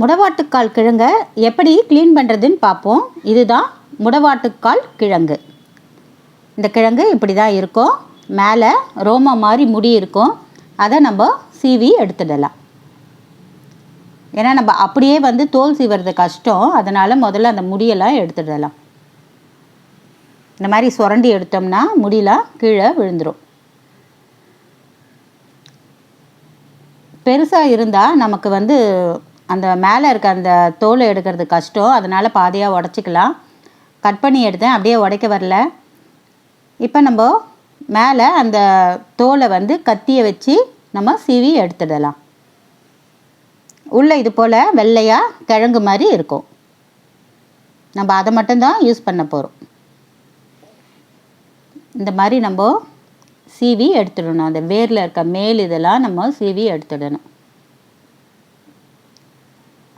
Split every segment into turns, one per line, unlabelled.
முடவாட்டுக்கால் கிழங்கை எப்படி க்ளீன் பண்ணுறதுன்னு பார்ப்போம். இதுதான் முடவாட்டுக்கால் கிழங்கு. இந்த கிழங்கு இப்படி தான் இருக்கும். மேலே ரோமா மாதிரி முடி இருக்கும். அதை நம்ம சீவி எடுத்துடலாம். ஏன்னா நம்ம அப்படியே வந்து தோல் சீவுறது கஷ்டம். அதனால் முதல்ல அந்த முடியெல்லாம் எடுத்துடலாம். இந்த மாதிரி சுரண்டி எடுத்தோம்னா முடியெலாம் கீழே விழுந்துடும் பெருசாக இருந்தால் நமக்கு வந்து அந்த மேலே இருக்க அந்த தோலை எடுக்கிறது கஷ்டம். அதனால் பாதியாக உடச்சிக்கலாம். கட் பண்ணி எடுத்தேன். அப்படியே உடைக்க வரல. இப்போ நம்ம மேலே அந்த தோலை வந்து கத்தியை வச்சு நம்ம சீவி எடுத்துடலாம். உள்ளே இது போல் வெள்ளையாக கிழங்கு மாதிரி இருக்கும். நம்ம அதை மட்டும்தான் யூஸ் பண்ண போகிறோம் இந்த மாதிரி நம்ம சீவி எடுத்துடணும். அந்த வேரில் இருக்க மேல் இதெல்லாம் நம்ம சீவி எடுத்துடணும்.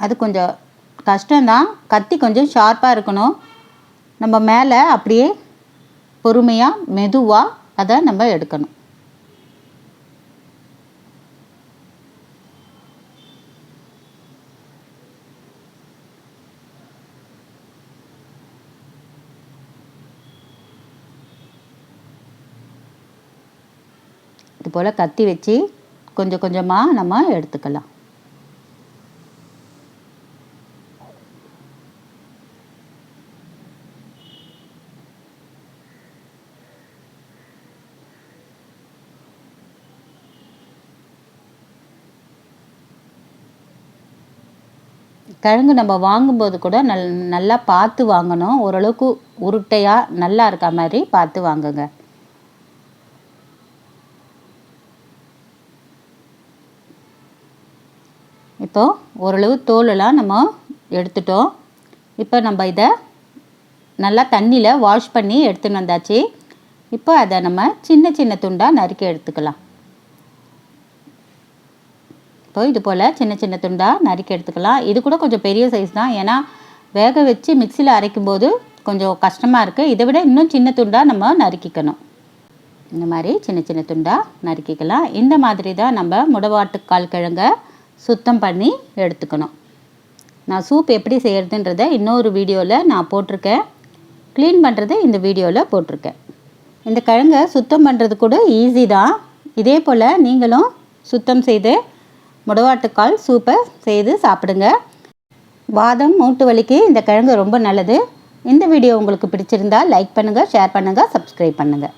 அது கொஞ்சம் கஷ்டம்தான். கத்தி கொஞ்சம் ஷார்ப்பாக இருக்கணும். நம்ம மேலே அப்படியே பொறுமையாக மெதுவாக அதை நம்ம எடுக்கணும். இது போல் கத்தி வச்சு கொஞ்சம் கொஞ்சமாக நம்ம எடுத்துக்கலாம். கிழங்கு நம்ம வாங்கும்போது கூட நல் நல்லா பார்த்து வாங்கணும். ஓரளவுக்கு உருட்டையாக நல்லா இருக்க மாதிரி பார்த்து வாங்குங்க. இப்போது ஓரளவு தோலெல்லாம் நம்ம எடுத்துட்டோம். இப்போ நம்ம இதை நல்லா தண்ணியில் வாஷ் பண்ணி எடுத்துன்னு வந்தாச்சு. இப்போ அதை நம்ம சின்ன சின்ன துண்டாக நறுக்கி எடுத்துக்கலாம். இப்போ இது போல் சின்ன சின்ன துண்டாக நறுக்கி எடுத்துக்கலாம். இது கூட கொஞ்சம் பெரிய சைஸ் தான். ஏன்னா வேக வச்சு மிக்சியில் அரைக்கும்போது கொஞ்சம் கஷ்டமாக இருக்குது இதை விட இன்னும் சின்ன துண்டாக நம்ம நறுக்கிக்கணும். இந்த மாதிரி சின்ன சின்ன துண்டாக நறுக்கிக்கலாம். இந்த மாதிரி தான் நம்ம முடவாட்டுக்கால் கிழங்கை சுத்தம் பண்ணி எடுத்துக்கணும். நான் சூப் எப்படி செய்கிறதுன்றத இன்னொரு வீடியோவில் நான் போட்டிருக்கேன். க்ளீன் பண்ணுறது இந்த வீடியோவில் போட்டிருக்கேன். இந்த கிழங்கை சுத்தம் பண்ணுறது கூட ஈஸி தான். இதே போல் நீங்களும் சுத்தம் செய்து முடவாட்டுக்கால் சூப்பை செய்து சாப்பிடுங்க. வாதம் மூட்டு வலிக்கு இந்த கிழங்கு ரொம்ப நல்லது. இந்த வீடியோ உங்களுக்கு பிடிச்சிருந்தால் லைக் பண்ணுங்கள் ஷேர் பண்ணுங்கள் சப்ஸ்கிரைப் பண்ணுங்கள்